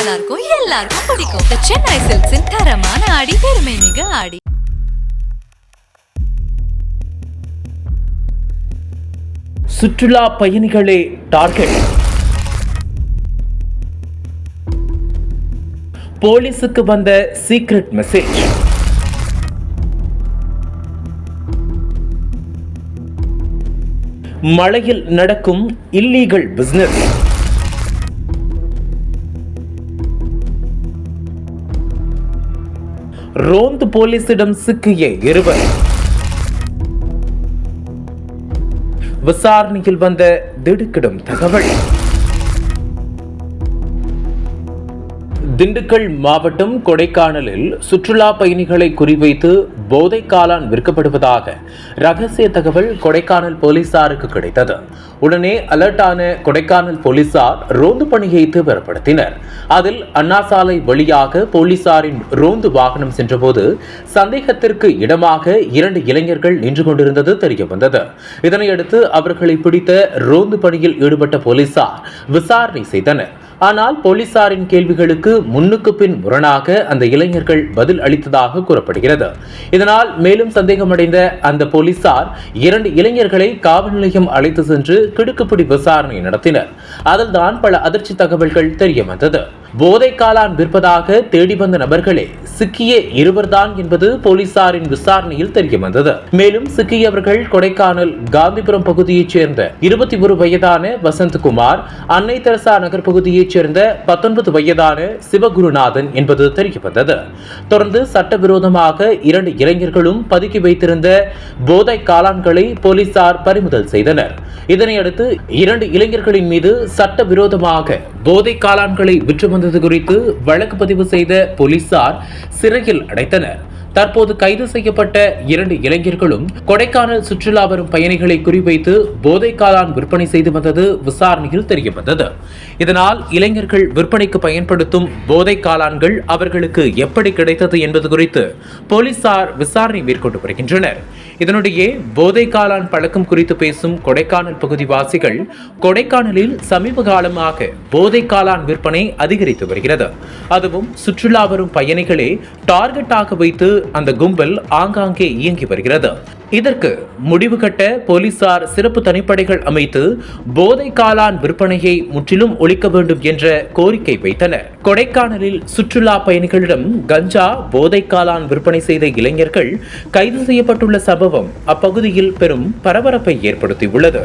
நல்லா இருக்கும் எல்லாருக்கும் பிடிக்கும். சென்னை சில்க்ஸின் தரமான ஆடி பெருமை மிக ஆடி. சுற்றுலா பயணிகளே டார்கெட். போலீஸுக்கு வந்த சீக்ரெட் மெசேஜ். மழையில் நடக்கும் இல்லீகல் பிசினஸ். ரோந்து போலீசிடம் சிக்கிய இருவர். விசாரணையில் வந்த திடுக்கிடும் தகவல். திண்டுக்கல் மாவட்டம் கொடைக்கானலில் சுற்றுலா பயணிகளை குறிவைத்து போதை காளான் விற்கப்படுவதாக ரகசிய தகவல் கொடைக்கானல் போலீசாருக்கு கிடைத்தது. உடனே அலர்ட்டான கொடைக்கானல் போலீசார் ரோந்து பணியை தீவிரப்படுத்தினர். அதில் அண்ணா சாலை வழியாக போலீசாரின் ரோந்து வாகனம் சென்றபோது சந்தேகத்திற்கு இடமாக இரண்டு இளைஞர்கள் நின்று கொண்டிருந்தது தெரியவந்தது. இதனையடுத்து அவர்களை பிடித்த ரோந்து பணியில் ஈடுபட்ட போலீசார் விசாரணை செய்தனர். ஆனால் போலீசாரின் கேள்விகளுக்கு முன்னுக்கு பின் முரணாக அந்த இளைஞர்கள் பதில் அளித்ததாக கூறப்படுகிறது. இதனால் மேலும் சந்தேகமடைந்த அந்த போலீசார் இரண்டு இளைஞர்களை காவல் நிலையம் அழைத்து சென்று கிடுக்குப்பிடி விசாரணை நடத்தினர். அதில்தான் பல அதிர்ச்சி தகவல்கள் தெரிய போதை காளான் விற்பதாக தேடி வந்த நபர்களே சிக்கிய இருவர்தான் என்பது போலீசாரின் விசாரணையில் தெரிய வந்தது மேலும் சிக்கியவர்கள் கொடைக்கானல் காந்திபுரம் பகுதியைச் சேர்ந்த இருபத்தி ஒரு வயதான வசந்த்குமார் அன்னை தெரசா நகர் பகுதியைச் சேர்ந்த பத்தொன்பது வயதான சிவகுருநாதன் என்பது தெரிய வந்தது தொடர்ந்து சட்டவிரோதமாக இரண்டு இளைஞர்களும் பதுக்கி வைத்திருந்த போதை காளான்களை போலீசார் பறிமுதல் செய்தனர். இதனையடுத்து இரண்டு இளைஞர்களின் மீது சட்டவிரோதமாக போதை காளான்களை விற்று வந்தது குறித்து வழக்கு பதிவு செய்த போலீசார் சிறையில் அடைத்தனர். தற்போது கைது செய்யப்பட்ட இரண்டு இளைஞர்களும் கொடைக்கானல் சுற்றுலா வரும் பயணிகளை குறிவைத்து போதை காலான் விற்பனை செய்து வந்தது விசாரணையில் தெரியவந்தது. இதனால் இளைஞர்கள் விற்பனைக்கு பயன்படுத்தும் போதை காளான்கள் அவர்களுக்கு எப்படி கிடைத்தது என்பது குறித்து போலீசார் விசாரணை மேற்கொண்டு வருகின்றனர். இதனிடையே போதை காளான் பழக்கம் குறித்து பேசும் கொடைக்கானல் பகுதிவாசிகள் கொடைக்கானலில் சமீப காலமாக போதை காளான் விற்பனை அதிகரித்து வருகிறது. அதுவும் சுற்றுலா வரும் பயணிகளே டார்கெட்டாக வைத்து அந்த கும்பல் ஆங்காங்கே இயங்கி வருகிறது. இதற்கு முடிவு கட்ட போலீசார் சிறப்பு தனிப்படைகள் அமைத்து போதை காலான் விற்பனையை முற்றிலும் ஒழிக்க வேண்டும் என்ற கோரிக்கை வைத்தனர். கொடைக்கானலில் சுற்றுலா பயணிகளிடம் கஞ்சா போதை காலான் விற்பனை செய்த இளைஞர்கள் கைது செய்யப்பட்டுள்ள சம்பவம் அப்பகுதியில் பெரும் பரபரப்பை ஏற்படுத்தியுள்ளது.